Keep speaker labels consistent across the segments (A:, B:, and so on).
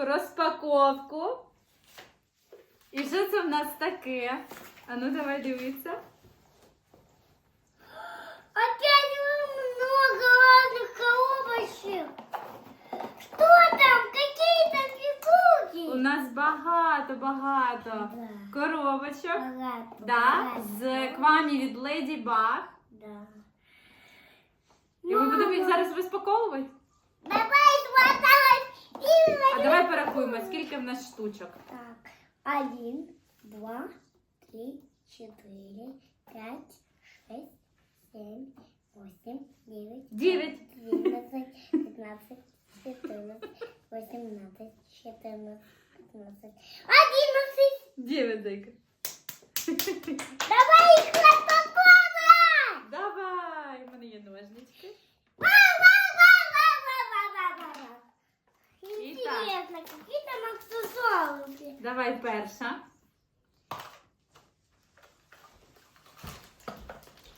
A: нашу розпаковку. І що це в нас таке? А ну давай дивитися.
B: Опять много разных коробочек. Что там? Какие там
A: У нас багато, багато
B: Да.
A: коробочок.
B: Богато,
A: Да,
B: богато.
A: з квамі від Lady Баг.
B: Да.
A: І ми будемо їх зараз розпаковувати. А давай порахуємо, скільки в нас штучок.
B: Так, один, два, три, четыре, пять, шесть, семь, восемь, девять,
A: Девять.
B: одиннадцать, пятнадцать, четырнадцать, восемнадцать, четырнадцать, пятнадцать, одиннадцать.
A: Дев'ять зайка.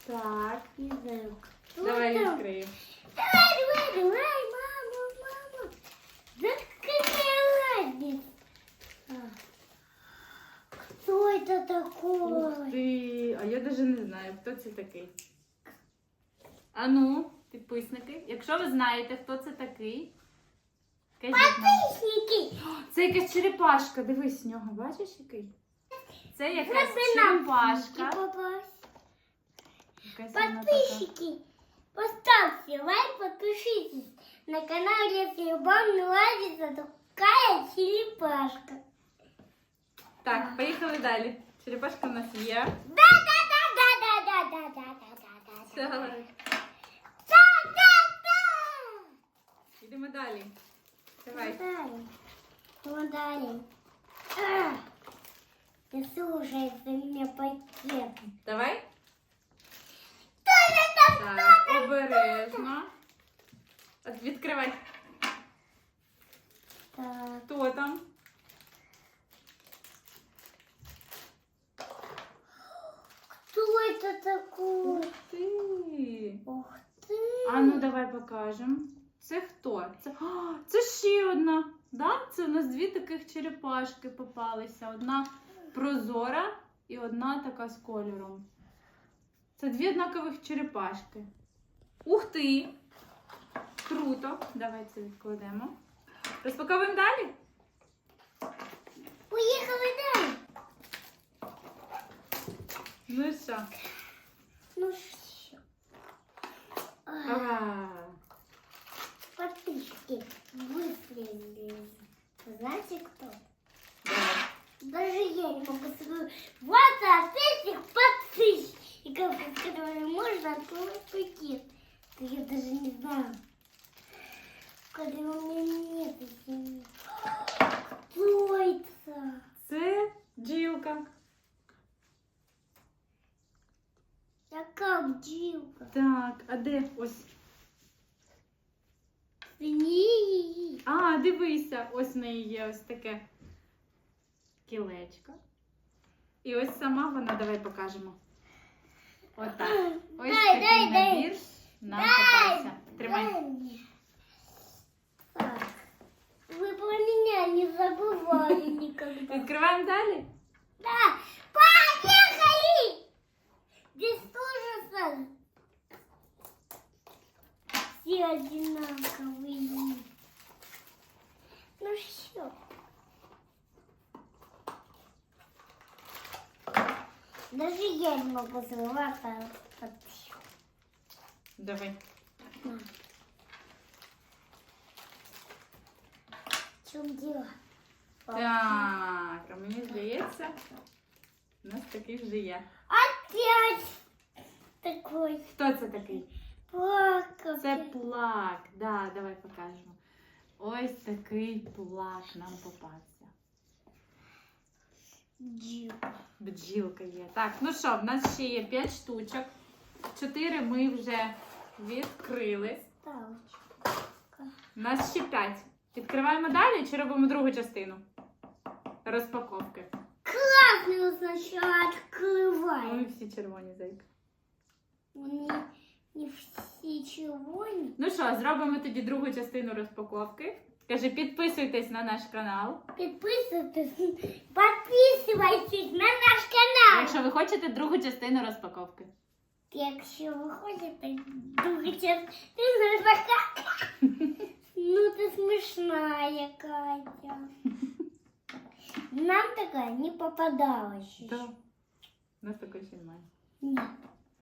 A: Так,
B: Не знаю, кто
A: давай
B: там.
A: відкриємо.
B: Давай, давай, давай, мама, мама. Какая? А. Кто это
A: Ух
B: такой?
A: ти! А я навіть не знаю, хто це такий. А ну, підписники, якщо ви знаєте, хто це такий, кажіть нам.
B: Подписчики.
A: Це якась черепашка, дивись в нього, бачиш який? Це якась
B: нам
A: черепашка. така.
B: Подписчики, поставьте лайк, подпишитесь на канал, если вам нравится такая черепашка.
A: Так, поїхали далі. Черепашка в нас є.
B: Да, да, да, да, да, да, да, да, да, да, да.
A: Давай.
B: Да, да, да.
A: Йдемо далі. Давай.
B: Далее. Ну, далее. А, Ты слушай, за меня пакет.
A: Давай. Покажемо. Це хто? Це, О, це ще одна. Да? Це у нас дві таких черепашки попалися. Одна прозора і одна така з кольором. Це дві однакових черепашки. Ух ти! Круто! Давай це відкладемо. Розпаковуємо далі?
B: Поехали далее.
A: Ну і що?
B: Мишки выследили. Знаете кто?
A: Да.
B: Даже я не могу сказать. Вот это всех подсыщ. И как которые можно отпустить. Да я даже не знаю. Когда у меня нет сім'ї. Хто С?
A: Це
B: ділка. Яка бджілка?
A: Так, а Д? ось
B: Свиньи.
A: А, дивися, ось в неї є ось таке кілечко. І ось сама вона, давай покажемо. Отак. Ось
B: Дай,
A: такий
B: дай, дай.
A: набір нам
B: Дай,
A: попався. Тримай.
B: Дай мне. Так. Вы про меня не забывали никогда.
A: Відкриваємо далі.
B: Да, поехали! Здесь тоже сан. Все одинаковые. Даже я не могу срываться от
A: Давай.
B: В чем дело?
A: Так, а мені здається, у нас такий вже є.
B: Опять такой
A: Хто це такий?
B: плакал.
A: Це плак. Да, давай покажемо. Ось такий плак нам попався.
B: Дил.
A: Бджілка є. Так, ну що, в нас ще є 5 штучок. 4 ми вже відкрили.
B: Ставочка.
A: У нас ще 5. Відкриваємо далі чи робимо другу частину? Розпаковки.
B: Красную сначала
A: Ми
B: открываем.
A: всі червоні зайки.
B: Не, не все червоные.
A: Ну що, зробимо тоді другу частину розпаковки. Кажи, підписуйтесь на наш канал.
B: Підписуйтесь, підписуйтесь на наш канал.
A: Якщо ви хочете другу частину розпаковки.
B: Якщо ви хочете другу частину розпаковки. Ну ти смішна Катя. Нам така не попадалась. ще.
A: У нас такої ще немає.
B: Ні.